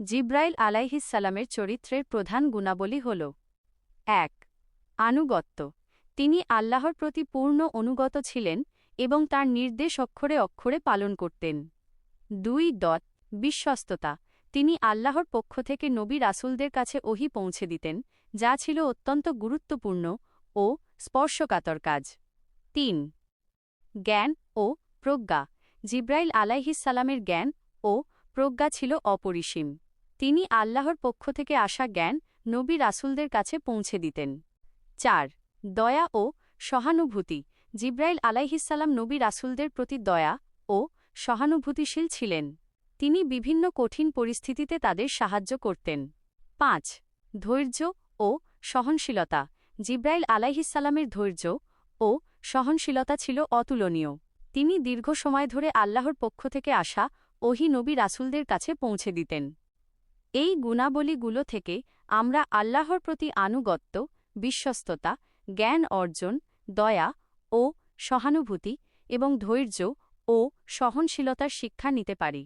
জিব্রাইল আলাইহিসসালামের চরিত্রের প্রধান গুণাবলী হল এক, আনুগত্য। তিনি আল্লাহর প্রতি পূর্ণ অনুগত ছিলেন এবং তার নির্দেশ অক্ষরে অক্ষরে পালন করতেন। দুই, দত, বিশ্বস্ততা। তিনি আল্লাহর পক্ষ থেকে নবী রাসুলদের কাছে ওহি পৌঁছে দিতেন, যা ছিল অত্যন্ত গুরুত্বপূর্ণ ও স্পর্শকাতর কাজ। তিন, জ্ঞান ও প্রজ্ঞা। জিব্রাইল আলাইহিসসালামের জ্ঞান ও প্রজ্ঞা ছিল অপরিসীম। তিনি আল্লাহর পক্ষ থেকে আসা জ্ঞান নবী রাসুলদের কাছে পৌঁছে দিতেন। চার, দয়া ও সহানুভূতি। জিব্রাইল আলাইহিসাল্লাম নবী রাসুলদের প্রতি দয়া ও সহানুভূতিশীল ছিলেন। তিনি বিভিন্ন কঠিন পরিস্থিতিতে তাদের সাহায্য করতেন। পাঁচ, ধৈর্য ও সহনশীলতা। জিব্রাইল আলাইহিসাল্লামের ধৈর্য ও সহনশীলতা ছিল অতুলনীয়। তিনি দীর্ঘ সময় ধরে আল্লাহর পক্ষ থেকে আসা ওহি নবী রাসুলদের কাছে পৌঁছে দিতেন। এই গুণাবলীগুলো থেকে আমরা আল্লাহর প্রতি আনুগত্য, বিশ্বস্ততা, জ্ঞান অর্জন, দয়া ও সহানুভূতি এবং ধৈর্য ও সহনশীলতার শিক্ষা নিতে পারি।